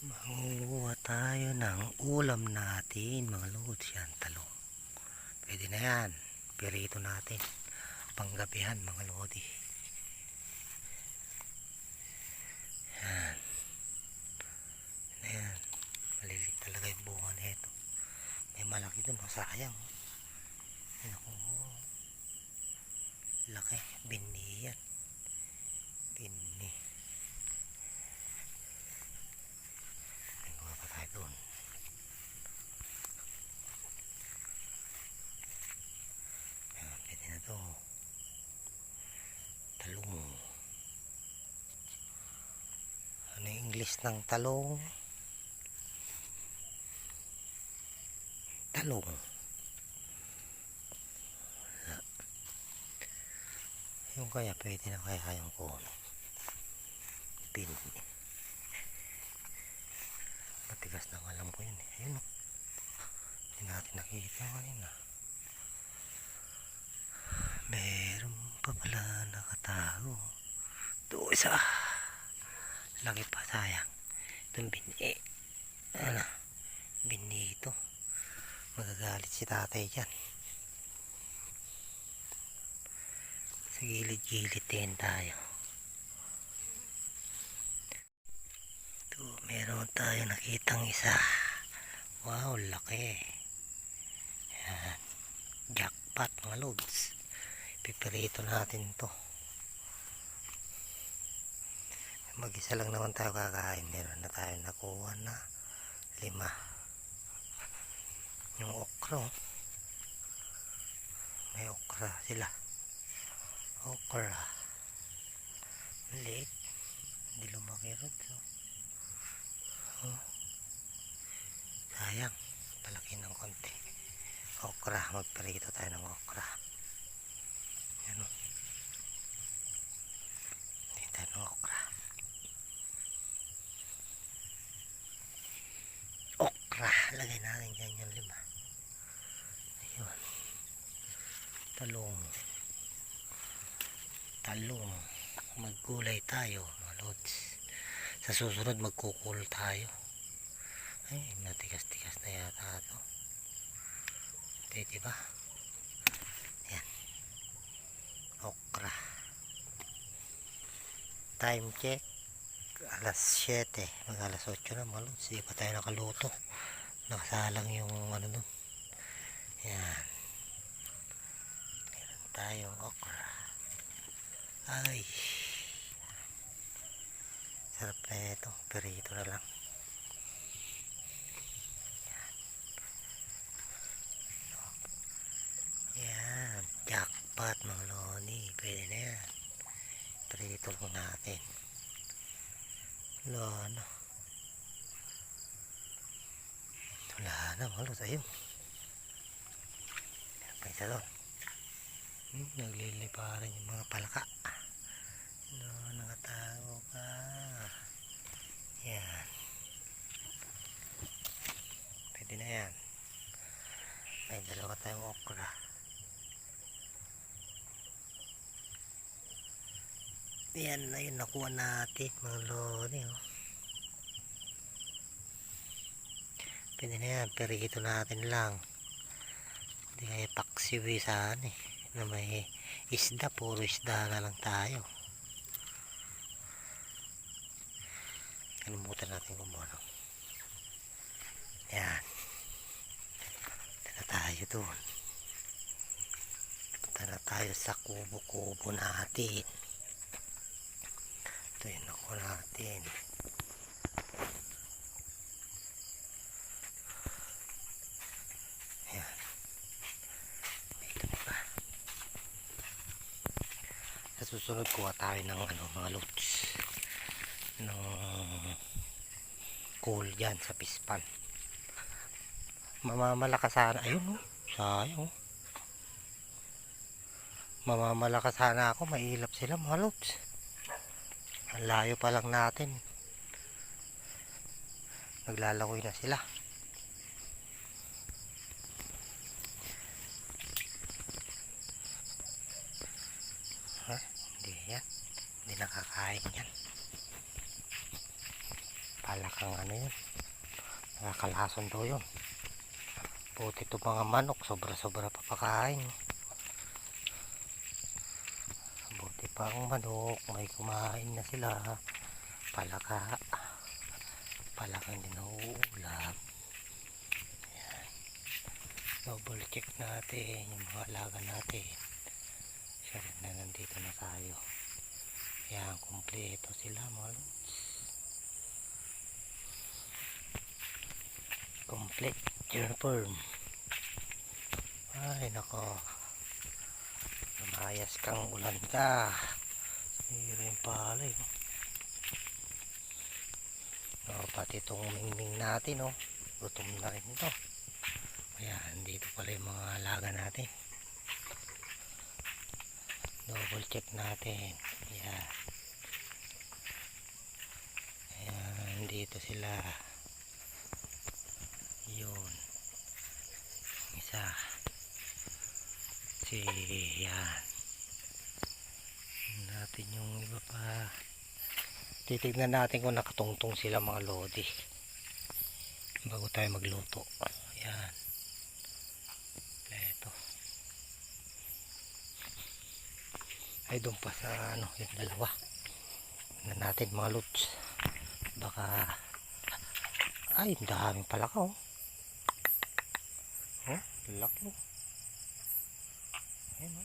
Manguha tayo ng ulam natin mga lods yan talong. Pwede na yan. Pirito natin. Panggabihan mga lodi. Yan. Yan. Malilit talaga yung bunga nito. May malaki doon. Masayang. Yan ako. Laki. Bini yan. Bini. May pa tayo doon. Yan, pwede na to. Talong. Ano yung English ng talong? Talong. Wala. Yung kaya pwede na kaya yung kono. Pin. Matigas na alam ko yun eh. Ayun o. Hindi natin nakikita kanina. Meron pa pala nakatago. Doon isa. Laki pa sayang. Itong bini. Ano? Bini ito. Magagalit si tatay dyan. Sa gilid-gilid din tayo. Ito, meron tayo nakitang isa. Wow, laki. Yan. Jackpot mga loads. Pipirito natin to. Mag-isa lang naman tayo kakain. Meron na tayo nakuha na lima. Yung okra. oh. May okra sila. Okra. Maliit. Hindi lumaki rin. So. Oh. Sayang. Palaki ng konti. Okra. Magperito tayo ng okra. Yan o. Hindi tayo ng okra. Okra. Lagay natin dyan yung lima. Ayun. Talong. Talong. Maggulay tayo, mga lods. Sa susunod magkukul tayo. Ay, natigas-tigas na yata ito. Pwede ba? Yan. Okra. Time check. Alas 7. Mag alas 8 na mga lods. Hindi pa tayo nakaluto. Nakasalang yung ano nun. Yan. Tayong okra. Ay. Sarap na ito. Perito na lang. Yan. Jackpot mga loni. Pwede na yan. Perito lang natin. Na. Wala na mga lods. Ayun. May. Hmm, nagliliparan yung mga palaka. No, nakatago ka. Yan. Pwede na yan. May dalawa tayong okra. Yan na yun, nakuha natin mga loni. Oh. Pwede na yan, perito natin lang. Hindi kaya paksiwi saan eh. Na may isda, puro isda na lang tayo. Kalimutan natin kumuha ng yan. Punta na tayo doon punta na tayo sa kubo-kubo natin. Ito yung nakuha natin yan ito na ba sa susunod kuha tayo ng ano, mga loads. Ng coal dyan sa pispan. Mamamalakas sana ayun oh. Sayang oh. Sana ako mailap sila mga loads. Ang layo pa lang natin. Naglalakoy na sila ha hindi yan palakang ano yun? Nakakalason daw yun. Buti ito mga manok sobra sobra papakain buti pa ang manok may kumain na sila. Palaka. Palakang din nauulam double check natin yung mga alaga natin. Sure na nandito na tayo yan kumpleto sila mga lods complete uniform. Ay nako. Lumayas kang ulan ka. Hira yung palay. No? oh, pati itong mingming natin oh. gutom na rin ito. Ayan dito pala yung mga alaga natin. Double check natin. Ayan ayan sila yun. Isa. Si yan natin yung iba pa. Titignan natin kung nakatungtong sila mga lodi. Bago tayo magluto. Yan eto. Ay doon pa sa ano yung dalawa. Natin mga lods. Baka ay daming palaka oh oh laki oh Ayan o.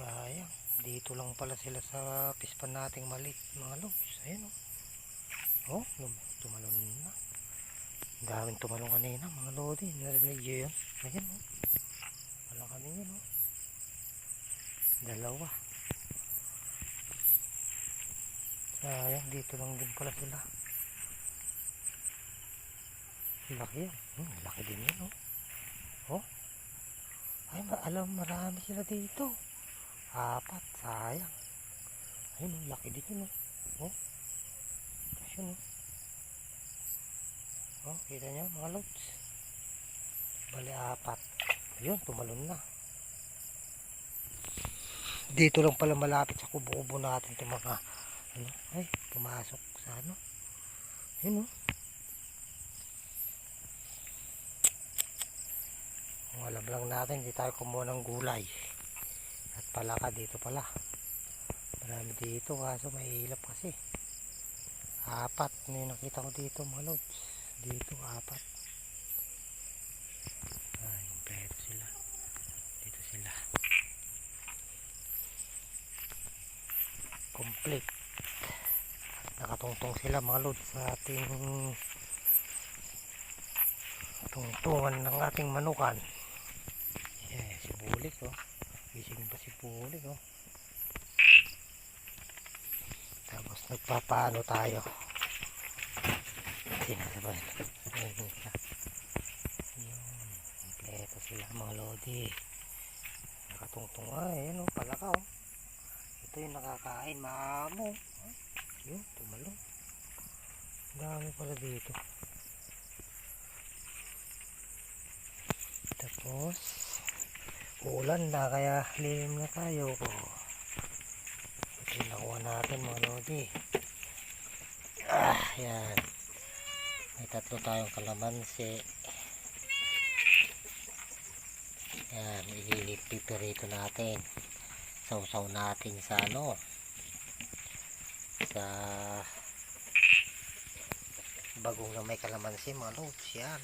Sayang. Dito lang pala sila sa pispan nating maliit mga lods. Ayan. Oh, lum- tumalon na. Daming tumalon kanina mga lodi. Narinig nyo yun. Ayan o. Wala kami yun o. Dalawa. Sayang. Dito lang din pala sila. Laki yan. Hmm, laki din yan o. Oh. Ay, alam, marami sila dito. Apat, sayang. Ayun, oh, laki din yun, oh. Oh. Ayun, oh. Oh, kita niyo, mga lods. Bali, apat. Ayun, tumalon na. Dito lang pala malapit sa kubo-kubo natin itong mga, ano, ay, pumasok sa ano. Ayun, oh. Alam lang natin, hindi tayo kumuha ng gulay. At palaka dito pala. Marami dito, kaso may ilap kasi. Apat yung nakita ko dito mga lods. Dito, apat. Ay, kompleto sila. Dito sila. Complete. Nakatungtong sila mga lods sa ating tungtungan ng ating manukan. Bulik oh. Gising pa si Bulik oh. Tapos nagpapaano tayo. Sinasabay. Yun. Kompleto sila mga lodi. Nakatungtong ay. Ayan oh. Palaka oh. Ito yung nakakain. Maamo. Ay, Yun. Tumalong. Dami pala dito. Tapos, ulan na kaya lilim na tayo ko. Nakuha natin mga lodi. Ah, yan. May tatlo tayong kalamansi. Yan, ipipirito natin. Sausaw natin sa ano. Sa bagong na may kalamansi mga lods. Yan.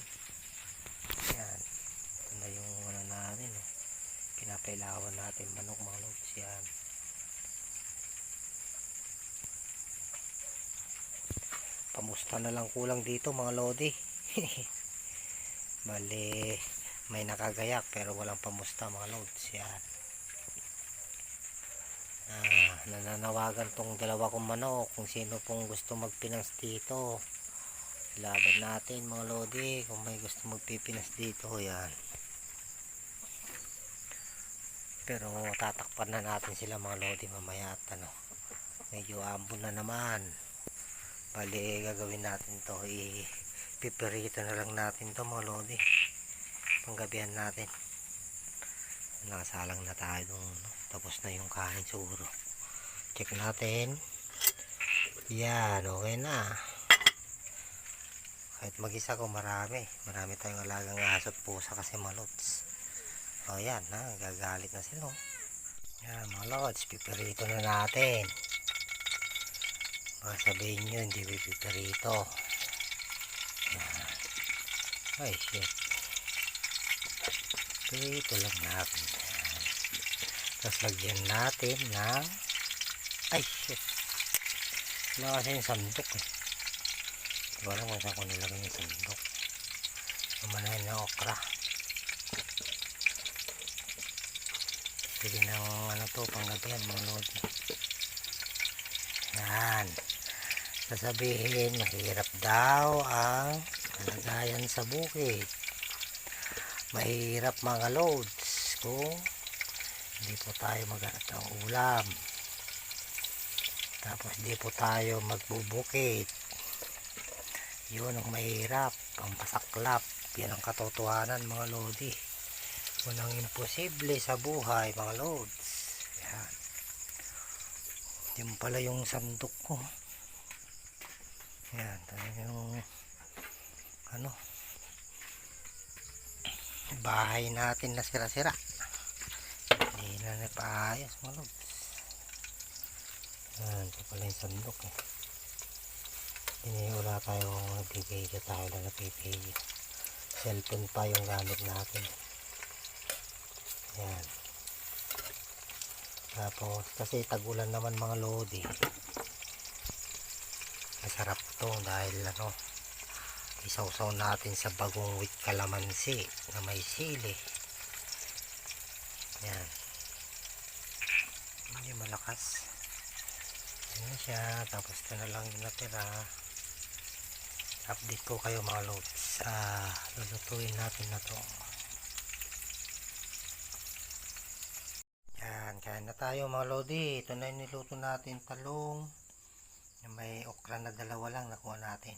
Ito na yung ano natin eh. Pinapailawan natin manok mga lods yan. Pamusta na lang kulang dito mga lodi. Bali, may nakagayak pero walang pamusta mga lods yan. Ah, nananawagan tong dalawa kong manok kung sino pong gusto magpinas dito. Laban natin mga lodi kung may gusto magpipinas dito yan. Pero tatakpan na natin sila mga lodi mamaya at ano. Medyo ambon na naman. Bali gagawin natin to ipipirito na lang natin to mga lodi. Panggabihan natin. Nakasalang na tayo dun. No? Tapos na yung kain siguro. Check natin. Yan, okay na. Kahit mag-isa ko marami. Marami tayong alagang aso at pusa kasi mga O yan, ha, gagalit na sila. oh. Yan mga lods, pipirito na natin. Baka sabihin nyo, hindi pipirito. Yan. Ay, shit. Pirito lang natin. Yan. Tapos lagyan natin ng... Ay, shit. Wala kasi yung sandok eh. Hindi ko alam kung saan ko nilagay yung sandok. Lumanahin na okra. Pwede ng ano to, panggabihan mga lodi. Yan. Sasabihin, mahirap daw ang kalagayan sa bukid. Mahirap mga loads kung hindi po tayo maghanap ng ulam. Tapos di po tayo magbubukit. Yun ang mahirap, ang pasaklap. Yan ang katotohanan mga lodi. Unang imposible sa buhay mga lods. Yan. Yan pala yung sandok ko. Yan, yung ano bahay natin na sira-sira. Hindi na napaayos mga lods. Yan, ito pala yung sandok eh. Hindi wala tayong nagpipidyo tayo na nagpipidyo. Cellphone pa yung gamit natin. Yan. Tapos, kasi tagulan naman mga lodi. Masarap to dahil ano, isawsaw natin sa bagong with kalamansi na may sili. Yan. Hindi malakas. Yan siya. Tapos ito na lang yung natira. Update ko kayo mga loads. Ah, lulutuin natin na to. Yan, kain na tayo mga lodi. Ito na niluto natin talong. May okra na dalawa lang nakuha natin.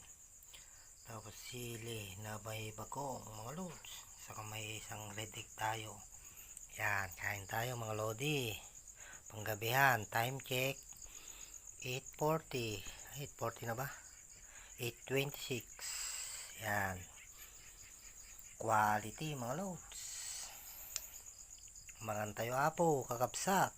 Tapos sili na may bagong mga loads. Saka may isang red tayo. Yan, kain tayo mga lodi. Panggabihan, time check. 8.40 8.40 na ba? 8.26 yan quality mga loads maran tayo apo kakapsat